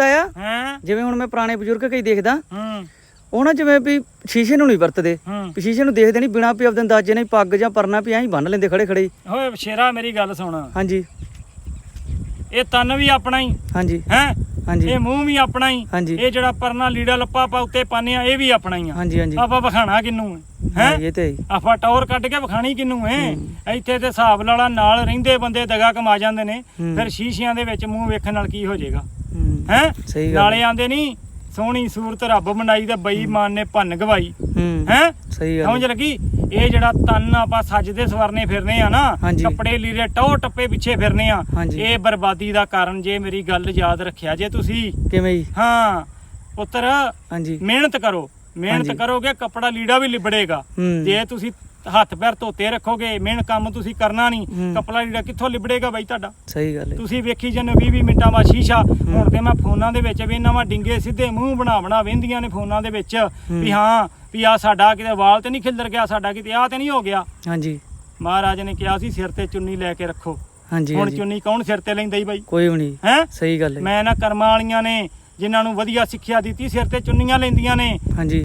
ਪਤਾ ਆ। ਹਾਂ। ਜਿਵੇਂ ਹੁਣ ਮੈਂ ਪੁਰਾਣੇ ਬਜ਼ੁਰਗ ਕਈ ਦੇਖਦਾ। ਹੂੰ। ਉਹ ਨਾ ਜਿਵੇਂ ਵੀ ਸ਼ੀਸ਼ੇ ਨੂੰ ਨਹੀਂ ਵਰਤਦੇ। ਵੀ ਸ਼ੀਸ਼ੇ ਨੂੰ ਦੇਖਦੇ ਨਹੀਂ ਬਿਨਾਂ ਵੀ ਆਪਦੇ ਅੰਦਾਜ਼ੇ ਨਾਲ ਹੀ ਪੱਗ ਜਾਂ ਪਰਨਾ ਵੀ ਐਂ ਹੀ ਬੰਨ ਲੈਂਦੇ ਖੜੇ ਖੜੇ। ਓਏ ਸ਼ੇਰਾ ਮੇਰੀ ਗੱਲ ਸੁਣ। ਹਾਂਜੀ। ਇਹ ਤਨ ਵੀ ਆਪਣਾ ਹੀ। ਹਾਂਜੀ। ਹੈ? ਹਾਂਜੀ। ਇਹ ਮੂੰਹ ਵੀ ਆਪਣਾ ਹੀ। ਹਾਂਜੀ। ਇਹ ਜਿਹੜਾ ਪਰਨਾ ਲੀੜਾ ਲੱਪਾ ਆਪਾਂ ਉੱਤੇ ਪਾਉਂਦੇ ਆ ਇਹ ਵੀ ਆਪਣਾ ਹੀ ਆ। ਹਾਂਜੀ ਹਾਂਜੀ। ਆਪਾਂ ਵਿਖਾਣਾ ਕਿੰਨੂੰ ਹੈ? ਇਹ ਤੇ। ਆਪਾਂ ਟੌਰ ਕੱਢ ਕੇ ਵਿਖਾਣੀ ਕਿੰਨੂੰ ਹੈ। ਇੱਥੇ ਤੇ ਹਿਸਾਬ ਲਾਲਾ ਨਾਲ ਰਹਿੰਦੇ ਬੰਦੇ ਦਗਾ ਕਮਾ ਜਾਂਦੇ ਨੇ। ਫਿਰ ਸ਼ੀਸ਼ਿਆਂ ਦੇ ਵਿੱਚ ਮੂੰਹ ਵੇਖਣ ਨਾਲ ਕੀ ਹੋ ਜਾਏਗਾ? ਹੂੰ। ਸਹੀ ਗੱਲ। ਨਾਲੇ ਆਂਦੇ ਨਹੀਂ ਸੋਹਣੀ ਸੂਰਤ ਰੱਬ ਬਣਾਈ ਤੇ ਬੇਈਮਾਨ ਨੇ ਭੰਨ ਗਵਾਈ। ਹੂੰ। ਸਹੀ ਗੱਲ। ਸਮਝ ਲੱਗੀ? ਇਹ ਜਿਹੜਾ ਤਨ ਆਪਾਂ ਸੱਜਦੇ ਸਵਰਨੇ ਫਿਰਨੇ ਆ ਨਾ। ਕੱਪੜੇ ਲੀੜੇ ਟੌ ਟੱਪੇ ਪਿੱਛੇ ਫਿਰਨੇ ਆ। ਇਹ ਬਰਬਾਦੀ ਦਾ ਕਾਰਨ ਜੇ ਮੇਰੀ ਗੱਲ ਯਾਦ ਰੱਖਿਆ ਜੇ ਤੁਸੀਂ। ਕਿਵੇਂ ਜੀ? ਹਾਂ ਪੁੱਤਰ ਹਾਂਜੀ। ਮਿਹਨਤ ਕਰੋ। ਮਿਹਨਤ। ਕਰੋਗੇ ਕੱਪੜਾ ਲੀੜਾ ਵੀ ਲਿਬੜੇਗਾ। ਜੇ ਤੁਸੀਂ ਹੱਥ ਪੈਰ ਧੋਤੇ ਰੱਖੋਗੇ ਮਿਹਨਤ ਕੰਮ ਤੁਸੀਂ ਕਰਨਾ ਨਹੀਂ। ਕੱਪੜਾ ਲੀੜਾ ਕਿੱਥੋਂ ਲਿਬੜੇਗਾ ਬਾਈ ਤੁਹਾਡਾ? ਸਹੀ ਗੱਲ ਹੈ। ਤੁਸੀਂ ਵੇਖੀ ਜਾਂਦੇ 20 20 ਮਿੰਟਾਂ ਬਾਅਦ ਸ਼ੀਸ਼ਾ ਹੁਣ ਤੇ ਮੈਂ ਫੋਨਾਂ ਦੇ ਵਿੱਚ ਵੀ ਨਵਾਂ ਡਿੰਗੇ ਸਿੱਧੇ ਮੂੰਹ ਬਣਾ ਬਣਾ ਵੇਂਦੀਆਂ ਨੇ ਫੋਨਾਂ ਦੇ ਵਿੱਚ ਵੀ ਹਾਂ ਵੀ ਆ ਸਾਡਾ ਕਿਤੇ ਵਾਲ ਤੇ ਨਹੀਂ ਖਿਲਰ ਗਿਆ ਸਾਡਾ ਕਿਤੇ ਆ ਤੇ ਨਹੀਂ ਹੋ ਗਿਆ। ਹਾਂਜੀ। ਮਹਾਰਾਜ ਨੇ ਕਿਹਾ ਸੀ ਸਿਰ ਤੇ ਚੁੰਨੀ ਲੈ ਕੇ ਰੱਖੋ। ਹਾਂਜੀ ਹੁਣ ਚੁੰਨੀ ਕੌਣ ਸਿਰ ਤੇ ਲੈਂਦਾ ਹੀ ਬਾਈ? ਕੋਈ ਵੀ ਨਹੀਂ। ਹੈ? ਸਹੀ ਗੱਲ ਹੈ। ਮੈਂ ਨਾ ਕਰਮਾਂ ਵਾਲੀਆਂ ਨੇ ਜਿਨ੍ਹਾਂ ਨੂੰ ਵਧੀਆ ਸਿੱਖਿਆ ਦਿੱਤੀ ਸਿਰ ਤੇ ਚੁੰਨੀਆਂ ਲੈਂਦੀਆਂ ਨੇ। ਹਾਂਜੀ।